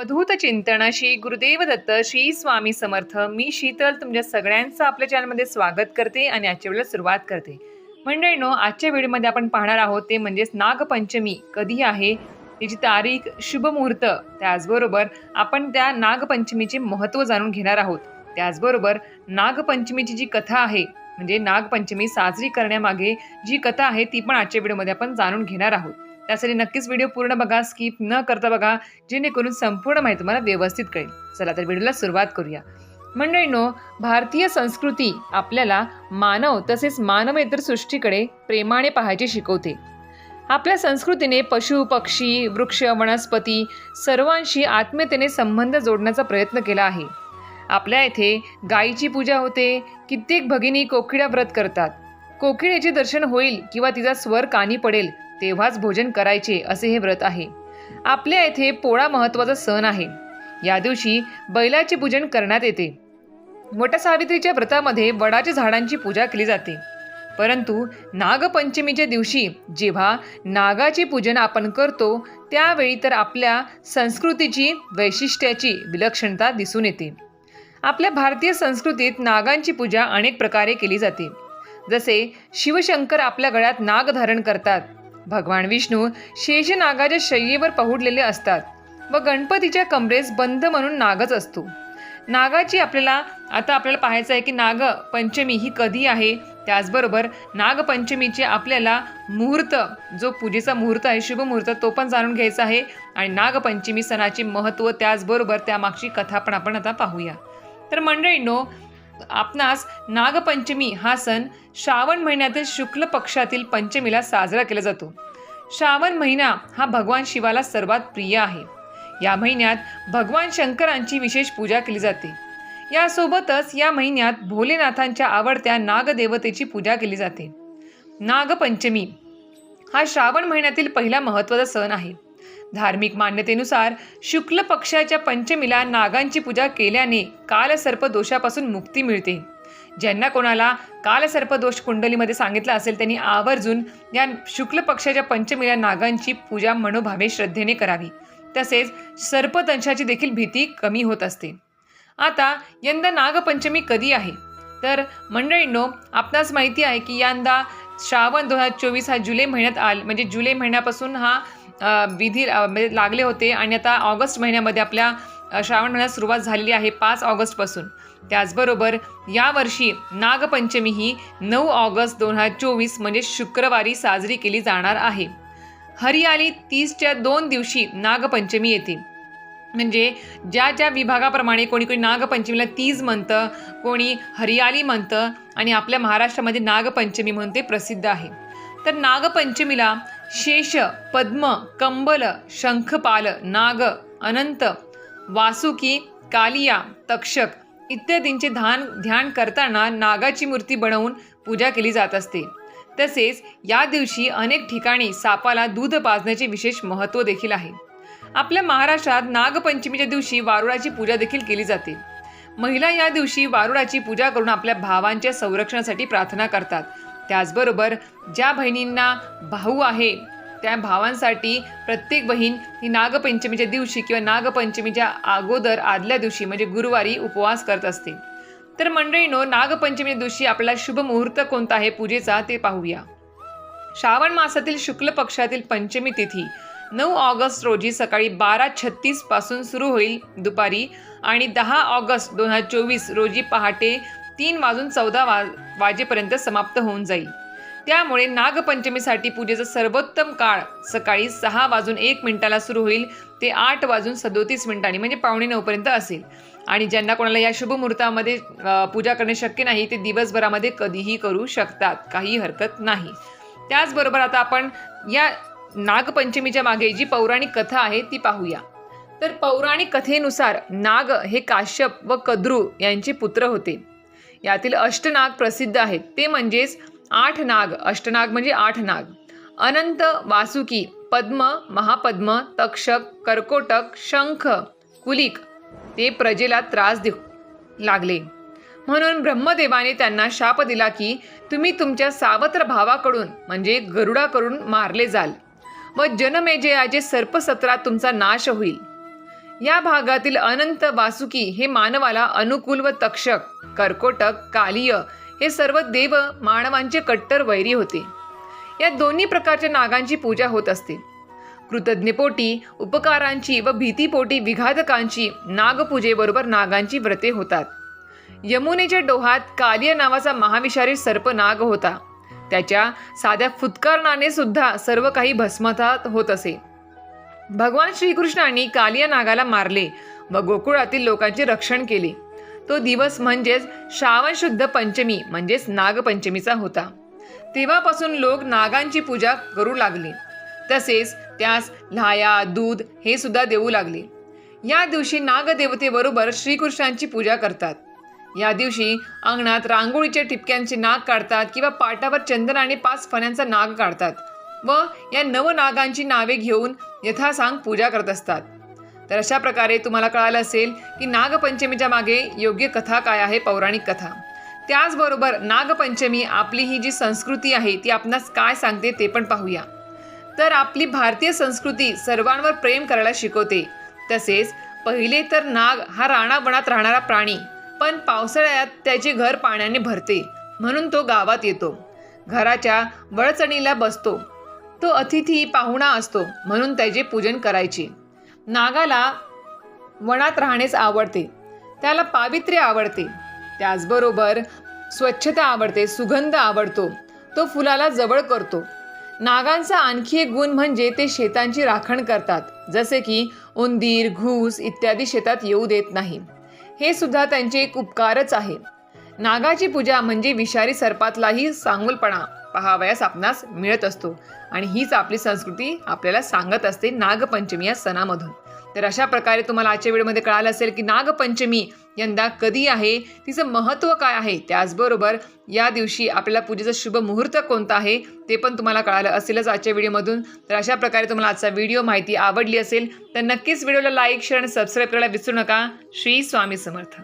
अवधूत चिंतन श्री गुरुदेव दत्त श्री स्वामी समर्थ. मी शीतल तुमच्या सगळ्यांचं आपल्या चॅनलमध्ये स्वागत करते आणि आजच्या वेळेला सुरुवात करते. मंडळीनो आजच्या व्हिडिओमध्ये आपण पाहणार आहोत ते म्हणजेच नागपंचमी कधी आहे त्याची तारीख शुभ मुहूर्त त्याचबरोबर आपण त्या नागपंचमीचे महत्त्व जाणून घेणार आहोत. त्याचबरोबर नागपंचमीची जी कथा आहे म्हणजे नागपंचमी साजरी करण्यामागे जी कथा आहे ती पण आजच्या व्हिडिओमध्ये आपण जाणून घेणार आहोत. त्यासाठी नक्कीच व्हिडिओ पूर्ण बघा स्किप न करता बघा जेणेकरून संपूर्ण माहिती तुम्हाला व्यवस्थित कळेल. चला तर व्हिडिओला सुरुवात करूया. मंडळीनो भारतीय संस्कृती आपल्याला मानव तसेच मानवेतर सृष्टीकडे प्रेमाने पाहायचे शिकवते. आपल्या संस्कृतीने पशु पक्षी वृक्ष वनस्पती सर्वांशी आत्मीयतेने संबंध जोडण्याचा प्रयत्न केला आहे. आपल्या येथे गायीची पूजा होते कित्येक भगिनी कोकिळ्या व्रत करतात. कोकिळेचे दर्शन होईल किंवा तिचा स्वर कानी पडेल तेव्हाच भोजन करायचे असे हे व्रत आहे. आपल्या येथे पोळा महत्त्वाचा सण आहे. या दिवशी बैलाचे पूजन करण्यात येते. वटसावित्रीच्या व्रतामध्ये वडाच्या झाडांची पूजा केली जाते. परंतु नागपंचमीच्या दिवशी जेव्हा नागाचे पूजन आपण करतो त्यावेळी तर आपल्या संस्कृतीची वैशिष्ट्याची विलक्षणता दिसून येते. आपल्या भारतीय संस्कृतीत नागांची पूजा अनेक प्रकारे केली जाते. जसे शिवशंकर आपल्या गळ्यात नाग धारण करतात. भगवान विष्णू शेषनागाच्या शय्येवर पहुडलेले असतात व गणपतीच्या कमरेस बंद म्हणून नागच असतो. नागाची आपल्याला आता आपल्याला पाहायचं आहे की नाग पंचमी ही कधी आहे? त्याचबरोबर नागपंचमीचे आपल्याला मुहूर्त जो पूजेचा मुहूर्त आहे शुभ मुहूर्त तो पण जाणून घ्यायचा आहे. आणि नागपंचमी सणाचे महत्त्व त्याचबरोबर त्यामागची कथा पण आपण आता पाहूया. तर मंडळींनो आपणास नागपंचमी हा सण श्रावण महिन्यातील शुक्ल पक्षातील पंचमीला साजरा केला जातो. श्रावण महिना हा भगवान शिवाला सर्वात प्रिय आहे. या महिन्यात भगवान शंकरांची विशेष पूजा केली जाते. यासोबतच या महिन्यात भोलेनाथांच्या आवडत्या नागदेवतेची पूजा केली जाते. नागपंचमी हा श्रावण महिन्यातील पहिला महत्त्वाचा सण आहे. धार्मिक मान्यतेनुसार शुक्ल पक्षाच्या पंचमीला नागांची पूजा केल्याने कालसर्प दोषापासून मुक्ती मिळते. ज्यांना कोणाला कालसर्प दोष कुंडलीमध्ये सांगितलं असेल त्यांनी आवर्जून या शुक्ल पक्षाच्या पंचमीला नागांची पूजा मनोभावे श्रद्धेने करावी. तसेच सर्पदंशाची देखील भीती कमी होत असते. आता यंदा नागपंचमी कधी आहे? तर मंडळींनो आपणास माहिती आहे की यंदा श्रावण दोन हजार चोवीस हा जुलै महिन्यात आल म्हणजे जुलै महिन्यापासून हा विधी म्हणजे लागले होते आणि आता ऑगस्ट महिन्यामध्ये आपल्या श्रावण महिन्यात सुरुवात झालेली आहे पाच ऑगस्टपासून. त्याचबरोबर यावर्षी नागपंचमी ही नऊ ऑगस्ट दोन हजार चोवीस म्हणजे शुक्रवारी साजरी केली जाणार आहे. हरियाली तीसच्या दोन दिवशी नागपंचमी येते. म्हणजे ज्या ज्या विभागाप्रमाणे कोणी कोणी नागपंचमीला तीज म्हणतं कोणी हरियाली म्हणतं आणि आपल्या महाराष्ट्रामध्ये नागपंचमी म्हणून ते प्रसिद्ध आहे. तर नागपंचमीला शेष पद्म कंबल शंखपाल नाग अनंत वासुकी कालिया तक्षक इत्यादींचे ध्यान ध्यान करताना नागाची मूर्ती बनवून पूजा केली जात असते. तसेच या दिवशी अनेक ठिकाणी सापाला दूध पाजण्याचे विशेष महत्त्व देखील आहे. आपल्या महाराष्ट्रात नागपंचमीच्या दिवशी वारुळाची पूजा देखील केली जाते. महिला या दिवशी वारुळाची पूजा करून आपल्या भावांच्या संरक्षणासाठी प्रार्थना करतात. त्याचबरोबर ज्या बहिणींना भाऊ आहे त्या भावांसाठी प्रत्येक बहीण ही नागपंचमीच्या दिवशी किंवा नागपंचमीच्या अगोदर आदल्या दिवशी म्हणजे गुरुवारी उपवास करत असते. तर मंडळीनो नागपंचमी दिवशी आपला शुभ मुहूर्त कोणता आहे पूजेचा ते पाहूया. श्रावण मासातील शुक्ल पक्षातील पंचमी तिथी नऊ ऑगस्ट रोजी सकाळी बारा छत्तीसपासून सुरू होईल दुपारी आणि दहा ऑगस्ट दोन हजार चोवीस रोजी पहाटे तीन वाजून चौदा वा वाजेपर्यंत समाप्त होऊन जाईल. त्यामुळे नागपंचमीसाठी पूजेचा सर्वोत्तम काळ सकाळी सहा वाजून एक मिनिटाला सुरू होईल ते आठ वाजून सदोतीस मिनिटांनी म्हणजे पावणे नऊपर्यंत असेल. आणि ज्यांना कोणाला या शुभ मुहूर्तामध्ये पूजा करणे शक्य नाही ते दिवसभरामध्ये कधीही करू शकतात काही हरकत नाही. त्याचबरोबर आता आपण या नागपंचमीच्या मागे जी पौराणिक कथा आहे ती पाहूया. तर पौराणिक कथेनुसार नाग हे काश्यप व कद्रू यांचे पुत्र होते. यातील अष्टनाग प्रसिद्ध आहेत. ते म्हणजेच आठ नाग अष्टनाग म्हणजे आठ नाग अनंत वासुकी पद्म महापद्म तक्षक कर्कोटक शंख कुलिक ते प्रजेला त्रास देऊ लागले. म्हणून ब्रह्मदेवाने त्यांना शाप दिला की तुम्ही तुमच्या सावत्र भावाकडून म्हणजे गरुडाकडून मारले जाल व जनमेजयाचे सर्पसत्रात तुमचा नाश होईल. या भागातील अनंत वासुकी हे मानवाला अनुकूल व तक्षक कर्कोटक कालिय हे सर्व देव मानवांचे कट्टर वैरी होते. या दोन्ही प्रकारच्या नागांची पूजा होत असते. कृतज्ञपोटी उपकारांची व भीतीपोटी विघातकांची नागपूजेबरोबर नागांची व्रते होतात. यमुनेच्या डोहात कालिय नावाचा महाविषारी सर्प नाग होता. त्याच्या साध्या फुत्कारणाने सुद्धा सर्व काही भस्मतात होत असे. भगवान श्रीकृष्णांनी कालिया नागाला मारले व गोकुळातील लोकांचे रक्षण केले. तो दिवस म्हणजेच श्रावण शुद्ध पंचमी म्हणजेच नागपंचमीचा होता. तेव्हापासून लोक नागांची पूजा करू लागले. तसेच त्यास लाया दूध हे सुद्धा देऊ लागले. या दिवशी नागदेवतेबरोबर श्रीकृष्णांची पूजा करतात. या दिवशी अंगणात रांगोळीच्या टिपक्यांचे नाग काढतात किंवा पाटावर चंदन आणि पाच फण्यांचा नाग काढतात. व या नवनागांची नावे घेऊन यथासांग पूजा करत असतात. तर अशा प्रकारे तुम्हाला कळालं असेल की नागपंचमीच्या मागे योग्य कथा काय आहे पौराणिक कथा. त्याचबरोबर नागपंचमी आपली ही जी संस्कृती आहे ती आपणास काय सांगते ते पण पाहूया. तर आपली भारतीय संस्कृती सर्वांवर प्रेम करायला शिकवते. तसेच पहिले तर नाग हा राणावणात राहणारा प्राणी पण पावसाळ्यात त्याचे घर पाण्याने भरते म्हणून तो गावात येतो. घराच्या वळचणीला बसतो. तो अतिथी पाहुणा असतो म्हणून त्याचे पूजन करायचे. नागाला वनात राहणेच आवडते. त्याला पावित्र्य आवडते. त्याचबरोबर स्वच्छता आवडते सुगंध आवडतो. तो फुलाला जवळ करतो. नागांचा आणखी एक गुण म्हणजे ते शेतांची राखण करतात. जसे की उंदीर घूस इत्यादी शेतात येऊ देत नाही. हे सुद्धा त्यांचे एक उपकारच आहे. नागाची पूजा म्हणजे विषारी सर्पातलाही सांगुलपणा. पहावयास आपणास मिळत असतो. आणि हीच आपली संस्कृती आपल्याला सांगत असते नागपंचमी या सणामधून. तर अशा प्रकारे तुम्हाला आजच्या व्हिडिओमध्ये कळालं असेल की नागपंचमी यंदा कधी आहे? तिचं महत्त्व काय आहे? त्याचबरोबर या दिवशी आपल्याला पूजेचा शुभ मुहूर्त कोणता आहे? ते पण तुम्हाला कळालं असेलच आजच्या व्हिडिओमधून. तर अशा प्रकारे तुम्हाला आजचा व्हिडिओ माहिती आवडली असेल तर नक्कीच व्हिडिओला लाईक शेअर आणि सबस्क्राईब करायला विसरू नका. श्री स्वामी समर्थ.